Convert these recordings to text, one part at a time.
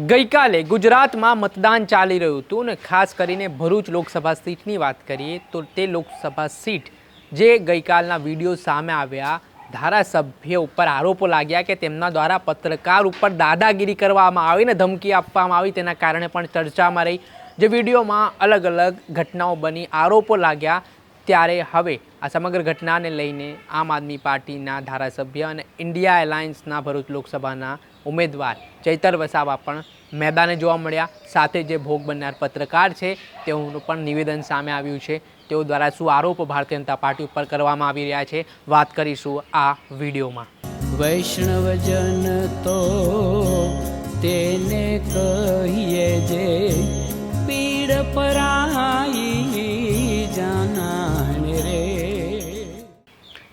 ગઈકાલે ગુજરાતમાં મતદાન ચાલી રહ્યું હતું અને ખાસ કરીને ભરૂચ લોકસભા સીટની વાત કરીએ તો તે લોકસભા સીટ જે ગઈકાલના વીડિયો સામે આવ્યા, ધારાસભ્ય ઉપર આરોપો લાગ્યા કે તેમના દ્વારા પત્રકાર ઉપર દાદાગીરી કરવામાં આવી ને ધમકી આપવામાં આવી તેના કારણે પણ ચર્ચામાં રહી. જે વિડીયોમાં અલગ અલગ ઘટનાઓ બની, આરોપો લાગ્યા ત્યારે હવે આ સમગ્ર ઘટનાને લઈને આમ આદમી પાર્ટીના ધારાસભ્ય અને ઇન્ડિયા એલાયન્સના ભરૂચ લોકસભાના ઉમેદવાર ચૈતર વસાવા પણ મેદાને જોવા મળ્યા. સાથે જે ભોગ બનનાર પત્રકાર છે તેઓનું પણ નિવેદન સામે આવ્યું છે. તેઓ દ્વારા શું આરોપ ભારતીય જનતા પાર્ટી ઉપર કરવામાં આવી રહ્યા છે? વાત કરીશું આ વિડીયોમાં. વૈષ્ણવજન તો તેને કહીએ જે પીડ પરાઈ જાનાને રે.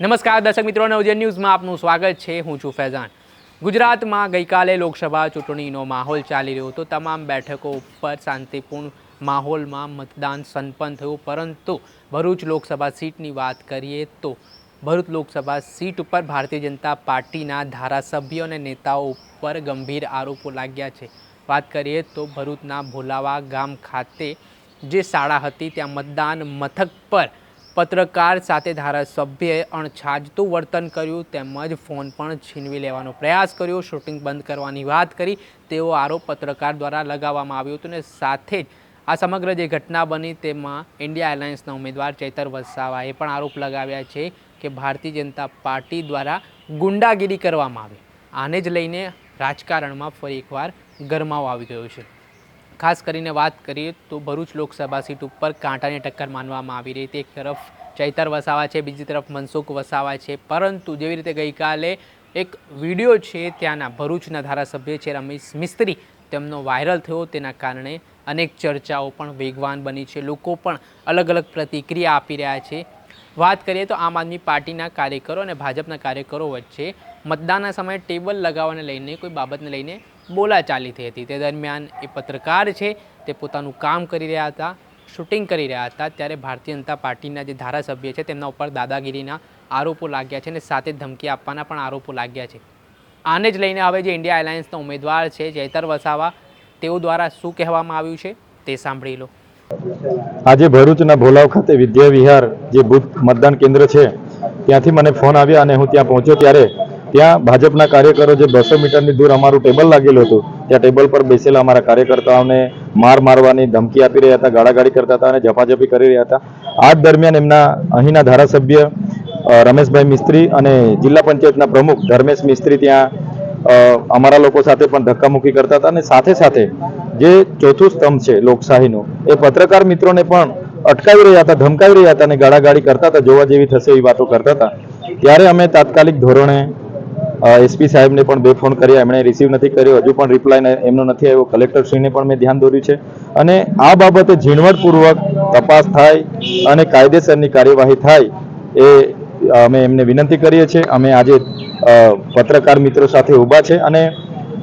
નમસ્કાર દર્શક મિત્રો નવજન ન્યૂઝમાં આપનું સ્વાગત છે. હું છું ફૈઝાન. ગુજરાતમાં ગઈકાલે લોકસભા ચૂંટણીનો માહોલ ચાલી રહ્યો હતો. તમામ બેઠકો ઉપર શાંતિપૂર્ણ માહોલમાં મતદાન સંપન્ન થયું. પરંતુ ભરૂચ લોકસભા સીટની વાત કરીએ તો ભરૂચ લોકસભા સીટ ઉપર ભારતીય જનતા પાર્ટીના ધારાસભ્યો અને નેતાઓ ઉપર ગંભીર આરોપો લાગ્યા છે. વાત કરીએ તો ભરૂચના ભોલાવા ગામ ખાતે જે શાળા હતી, ત્યાં મતદાન મથક પર પત્રકાર સાથે ધારાસભ્યએ અણછાજતું વર્તન કર્યું, તેમજ ફોન પણ છીનવી લેવાનો પ્રયાસ કર્યો. શૂટિંગ બંધ કરવાની વાત કરી, તેવો આરોપ પત્રકાર દ્વારા લગાવવામાં આવ્યો હતો અને સાથે જ આ સમગ્ર જે ઘટના બની તેમાં ઇન્ડિયા એરલાઇન્સના ઉમેદવાર ચૈતર વસાવાએ પણ આરોપ લગાવ્યા છે કે ભારતીય જનતા પાર્ટી દ્વારા ગુંડાગીરી કરવામાં આવી. આને જ લઈને રાજકારણમાં ફરી એકવાર ગરમાવો આવી ગયો છે. ખાસ કરીને વાત કરીએ તો ભરૂચ લોકસભા સીટ ઉપર કાંટાની ટક્કર માનવામાં આવી રહી હતી. એક તરફ ચૈતર વસાવા છે, બીજી તરફ મનસુખ વસાવા છે. પરંતુ જેવી રીતે ગઈકાલે એક વીડિયો છે ત્યાંના ભરૂચના ધારાસભ્ય છે રમેશ મિસ્ત્રી, તેમનો વાયરલ થયો તેના કારણે અનેક ચર્ચાઓ પણ વેગવાન બની છે. લોકો પણ અલગ અલગ પ્રતિક્રિયા આપી રહ્યા છે. વાત કરીએ તો આમ આદમી પાર્ટીના કાર્યકરો અને ભાજપના કાર્યકરો વચ્ચે મતદાનના સમયે ટેબલ લગાવવાને લઈને, કોઈ બાબતને લઈને બોલાચાલી થઈ હતી. તે દરમિયાન એ પત્રકાર છે, તે પોતાનું કામ કરી રહ્યા હતા, શૂટિંગ કરી રહ્યા હતા, ત્યારે ભારતીય જનતા પાર્ટીના જે ધારાસભ્ય છે, તેમના ઉપર દાદાગીરીના આરોપો લાગ્યા છે અને સાથે ધમકી આપવાના પણ આરોપો લાગ્યા છે. આને જ લઈને હવે જે ઇન્ડિયા એલાયન્સના ઉમેદવાર છે, જયતર વસાવા, તેઓ દ્વારા શું કહેવામાં આવ્યું છે, તે સાંભળી લો. આજે ભરૂચના ભોલાવ ખાતે વિદ્યા વિહાર જે બુથ મતદાન કેન્દ્ર છે, ત્યાંથી મને ફોન આવ્યા અને હું ત્યાં પહોંચ્યો ત્યારે ત્યાં ભાજપના કાર્યકરો જે બસો મીટરની દૂર અમારું ટેબલ લાગેલું હતું, ત્યાં ટેબલ પર બેસેલા અમારા કાર્યકર્તાઓને માર મારવાની ધમકી આપી રહ્યા હતા, ગાળાગાળી કરતા હતા અને ઝપાઝપી કરી રહ્યા હતા. આ દરમિયાન એમના અહીંના ધારાસભ્ય રમેશભાઈ મિસ્ત્રી અને જિલ્લા પંચાયતના પ્રમુખ ધર્મેશ મિસ્ત્રી ત્યાં અમારા લોકો સાથે પણ ધક્કામુક્કી કરતા હતા અને સાથે સાથે જે ચોથું સ્તંભ છે લોકશાહીનું, એ પત્રકાર મિત્રોને પણ અટકાવી રહ્યા હતા, ધમકાવી રહ્યા હતા અને ગાળાગાળી કરતા હતા, જોવા જેવી થશે એવી વાતો કરતા હતા. ત્યારે અમે તાત્કાલિક ધોરણે એસપી સાહેબને પણ બે ફોન કર્યા. એમણે રિસીવ નથી કર્યો. હજુ પણ રિપ્લાય એમનો નથી આવ્યો. કલેક્ટરશ્રીને પણ મેં ધ્યાન દોર્યું છે. અને આ બાબતે ઝીણવટપૂર્વક તપાસ થાય અને કાયદેસરની કાર્યવાહી થાય એ અમે એમને વિનંતી કરીએ છીએ. અમે આજે પત્રકાર મિત્રો સાથે ઊભા છે. અને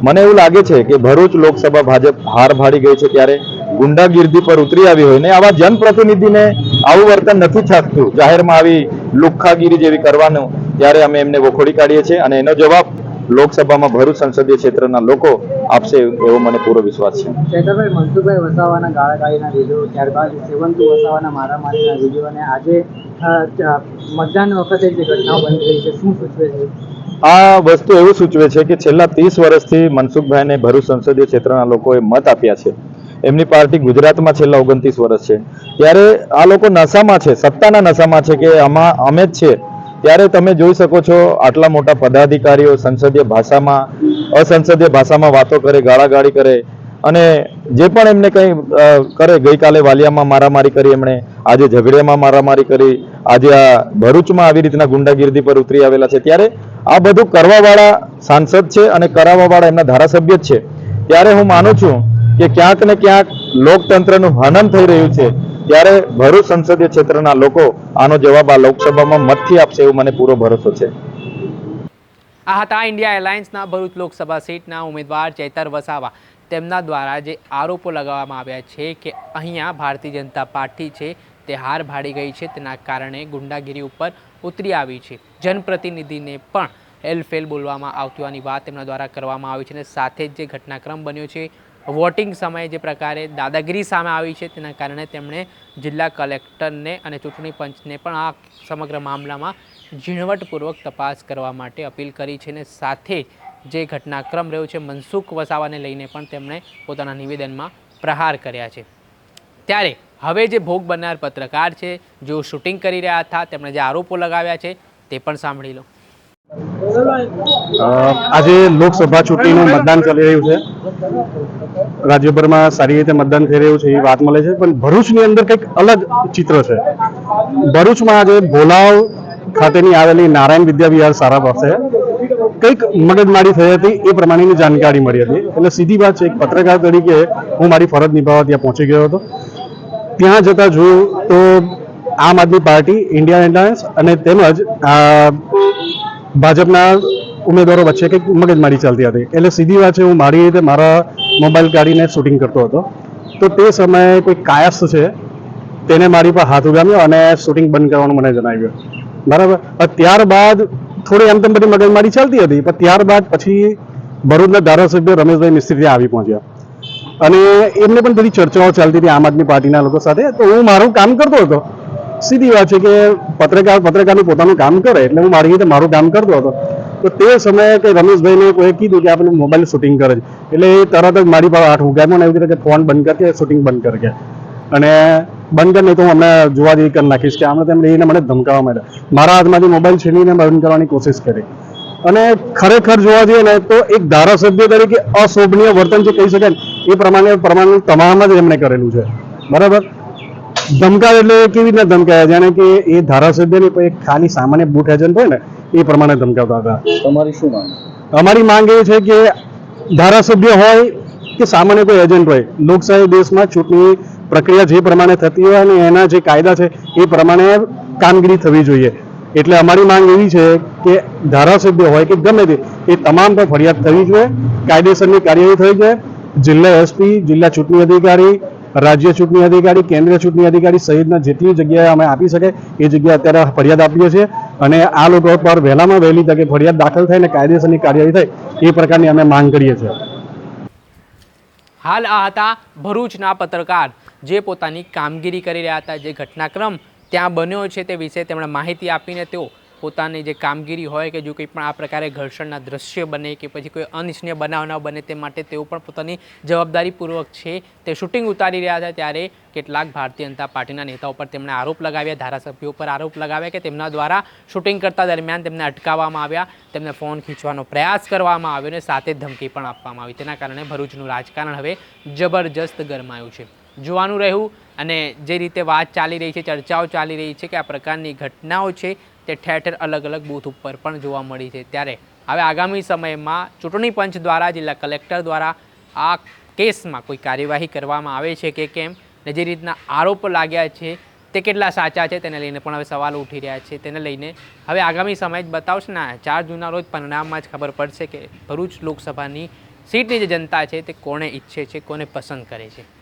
મને એવું લાગે છે કે ભરૂચ લોકસભા ભાજપ હાર ભાડી ગઈ છે ત્યારે ગુંડાગીર્દી પર ઉતરી આવી હોય ને આવા જનપ્રતિનિધિને આવું વર્તન નથી થતું. જાહેરમાં આવી લુખ્ખાગીરી જેવી કરવાનું ત્યારે અમે એમને વખોડી કાઢીએ છીએ અને એનો જવાબ લોકસભામાં ભરૂચ સંસદીય ક્ષેત્રના લોકો આપશે એવો મને પૂરો વિશ્વાસ છે. ચેતરભાઈ મનસુખભાઈ વસાવાના ગાળાગાળીના વીડિયો ત્યારબાદ સેવંતુ વસાવાના મારામારીના વીડિયો અને આજે મતદાન વખતે જે ઘટનાઓ બની રહી છે શું સૂચવે છે? આ વસ્તુ એવું સૂચવે છે કે છેલ્લા ત્રીસ વર્ષથી મનસુખભાઈને ભરૂચ સંસદીય ક્ષેત્રના લોકોએ મત આપ્યા છે. એમની પાર્ટી ગુજરાતમાં છેલ્લા ઓગણત્રીસ વર્ષ છે. ત્યારે આ લોકો નશામાં છે, સત્તાના નશામાં છે કે આમાં, અમે જ છે. ત્યારે તમે જોઈ શકો છો આટલા મોટા પદાધિકારીઓ સંસદીય ભાષામાં, અસંસદીય ભાષામાં વાતો કરે, ગાળાગાળી કરે. અને જે પણ એમને કંઈ કરે, ગઈકાલે વાલિયામાં મારામારી કરી એમણે, આજે ઝઘડિયામાં મારામારી કરી, આજે આ ભરૂચમાં આવી રીતના ગુંડાગીર્દી પર ઉતરી આવેલા છે. ત્યારે આ બધું કરવાવાળા સાંસદ છે અને કરાવવાવાળા એમના ધારાસભ્ય જ છે. ત્યારે હું માનું છું કે ક્યાંક ને ક્યાંક લોકતંત્રનું હનન થઈ રહ્યું છે, ત્યારે ભરૂચ સંસદીય ક્ષેત્રના લોકો આનો જવાબ આ લોકસભામાં મતથી આપશે એવો મને પૂરો ભરોસો છે. આ હતા ઇન્ડિયા એલાયન્સના ભરૂચ લોકસભા સીટના ઉમેદવાર ચૈતર વસાવા. તેમના દ્વારા જે આરોપો લગાવવામાં આવ્યા છે કે અહીંયા ભારતીય જનતા પાર્ટી છે, તે હાર ભાડી ગઈ છે, તેના કારણે ગુંડાગીરી ઉપર ઉતરી આવી છે. જનપ્રતિનિધિને પણ હેલફેલ બોલવામાં આવતી હોવાની વાત તેમના દ્વારા કરવામાં આવી છે અને સાથે જ જે ઘટનાક્રમ બન્યો છે, વોટિંગ સમયે જે પ્રકારે દાદાગીરી સામે આવી છે તેના કારણે તેમણે જિલ્લા કલેક્ટરને અને ચૂંટણી પંચને પણ આ સમગ્ર મામલામાં ઝીણવટપૂર્વક તપાસ કરવા માટે અપીલ કરી છે અને સાથે જે ઘટનાક્રમ રહ્યો છે, મનસુખ વસાવાને લઈને પણ તેમણે પોતાના નિવેદનમાં પ્રહાર કર્યા છે. ત્યારે હવે જે ભોગ બનનાર પત્રકાર છે, જેઓ શૂટિંગ કરી રહ્યા હતા, તેમણે જે આરોપો લગાવ્યા છે, તે પણ સાંભળી લો. આજે લોકસભા ચૂંટણીનું મતદાન ચાલી રહ્યું છે. રાજ્યભરમાં સારી રીતે મતદાન થઈ રહ્યું છે એ વાત મળે છે. પણ ભરૂચની અંદર કંઈક અલગ ચિત્ર છે. ભરૂચમાં આજે ભોલાવ ખાતેની આવેલી નારાયણ વિદ્યા સારા પાસે કંઈક મગજમારી થઈ હતી, એ પ્રમાણેની જાણકારી મળી હતી. એટલે સીધી વાત છે, એક પત્રકાર તરીકે હું મારી ફરજ નિભાવવા ત્યાં પહોંચી ગયો હતો. ત્યાં જતા જોયું તો આમ આદમી પાર્ટી ઇન્ડિયા એલાયન્સ અને તેમજ ભાજપના ઉમેદવારો વચ્ચે કંઈક મગજમારી ચાલતી હતી. એટલે સીધી વાત છે, હું મારી રીતે મારા મોબાઈલ કાઢીને શૂટિંગ કરતો હતો. તો તે સમયે કોઈ કાયસ્થ છે, તેને મારી પર હાથ ઉગામ્યો અને શૂટિંગ બંધ કરવાનું મને જણાવ્યું. બરાબર? ત્યારબાદ થોડી એમ તેમ બધી મગજમારી ચાલતી હતી, પણ ત્યારબાદ પછી ભરૂચના ધારાસભ્ય રમેશભાઈ મિસ્ત્રી આવી પહોંચ્યા. અને એમને પણ બધી ચર્ચાઓ ચાલતી હતી આમ આદમી પાર્ટીના લોકો સાથે. તો હું મારું કામ કરતો હતો. સીધી વાત છે કે પત્રકાર પત્રકારનું પોતાનું કામ કરે એટલે હું મારી રીતે મારું કામ કરતો હતો. તો તે સમયે કે રમેશભાઈને કોઈ કીધું કે આપણે મોબાઈલ શૂટિંગ કરે છે. એટલે એ તરત જ મારી પાસે આઠ ને એવી રીતે કે ફોન બંધ કરી શૂટિંગ બંધ કરી અને બંધ કરીને તો હું અમને જોવા જેવી કરી નાખીશ કે આમને તેમ એને મને ધમકાવવા માંડ્યા. મારા હાથમાંથી મોબાઈલ છીનીને બંધ કરવાની કોશિશ કરી. અને ખરેખર જોવા જઈએ ને તો એક ધારાસભ્ય તરીકે અશોભનીય વર્તન જે કહી શકાય એ પ્રમાણે પ્રમાણે તમામ જ એમણે કરેલું છે. બરાબર? ધમકાવે એટલે કેવી રીતના ધમકાયા? જાણે કે એ ધારાસભ્યની કોઈ એક ખાલી સામાન્ય બૂટ એજન્ટ હોય ને એ પ્રમાણે ધમકાવતા હતા. તમારી શું માંગ? અમારી માંગ એ છે કે ધારાસભ્ય હોય કે સામાન્ય કોઈ એજન્ટ હોય લોકશાહી દેશમાં ચૂંટણી પ્રક્રિયા જે પ્રમાણે થતી હોય અને એના જે કાયદા છે એ પ્રમાણે કામગીરી થવી જોઈએ. એટલે અમારી માંગ એવી છે કે ધારાસભ્ય હોય કે ગમે તે એ તમામ પર ફરિયાદ થવી જોઈએ કાયદેસરની કાર્યવાહી થઈ જોઈએ. જિલ્લા એસપી જિલ્લા ચૂંટણી અધિકારી રાજ્ય ચૂંટણી અધિકારી, કેન્દ્રીય ચૂંટણી અધિકારી સહિતના જેટલી જગ્યાએ અમે આપી શકે, એ જગ્યાએ અત્યારે ફરિયાદ આપીએ છીએ. અને આ લોકો પર વહેલામાં વહેલી તકે ફરિયાદ દાખલ થાય અને કાયદેસરની કાર્યવાહી થાય, એ પ્રકારની અમે માંગ કરીએ છીએ. હાલ આ હતા ભરૂચના પત્રકાર, જે પોતાની કામગીરી કરી રહ્યા હતા, જે ઘટનાક્રમ ત્યાં બન્યો છે તે વિશે તેમણે માહિતી આપીને તેઓ પોતાની જે કામગીરી હોય કે જો કંઈ પણ આ પ્રકારે ઘર્ષણના દ્રશ્ય બને કે પછી કોઈ અનિચ્છનીય બનાવ ન બને તે માટે તેઓ પણ પોતાની જવાબદારીપૂર્વક છે તે શૂટિંગ ઉતારી રહ્યા હતા ત્યારે કેટલાક ભારતીય જનતા પાર્ટીના નેતાઓ પર તેમણે આરોપ લગાવ્યા, ધારાસભ્યો પર આરોપ લગાવ્યા કે તેમના દ્વારા શૂટિંગ કરતા દરમિયાન તેમને અટકાવવામાં આવ્યા, તેમને ફોન ખીંચવાનો પ્રયાસ કરવામાં આવ્યો અને સાથે ધમકી પણ આપવામાં આવી. તેના કારણે ભરૂચનું રાજકારણ હવે જબરજસ્ત ગરમાયું છે. જોવાનું રહ્યું અને જે રીતે વાત ચાલી રહી છે, ચર્ચાઓ ચાલી રહી છે કે આ પ્રકારની ઘટનાઓ છે તે ઠેર ઠેર અલગ અલગ બૂથ ઉપર પણ જોવા મળી છે. ત્યારે હવે આગામી સમયમાં ચૂંટણી પંચ દ્વારા, જિલ્લા કલેક્ટર દ્વારા આ કેસમાં કોઈ કાર્યવાહી કરવામાં આવે છે કે કેમ? ને જે રીતના આરોપ લાગ્યા છે, તે કેટલા સાચા છે? તેને લઈને પણ હવે સવાલો ઉઠી રહ્યા છે. તેને લઈને હવે આગામી સમય જ બતાવશે. ને ચાર જૂના રોજ પરિણામમાં જ ખબર પડશે કે ભરૂચ લોકસભાની સીટની જે જનતા છે, તે કોણે ઈચ્છે છે, કોને પસંદ કરે છે.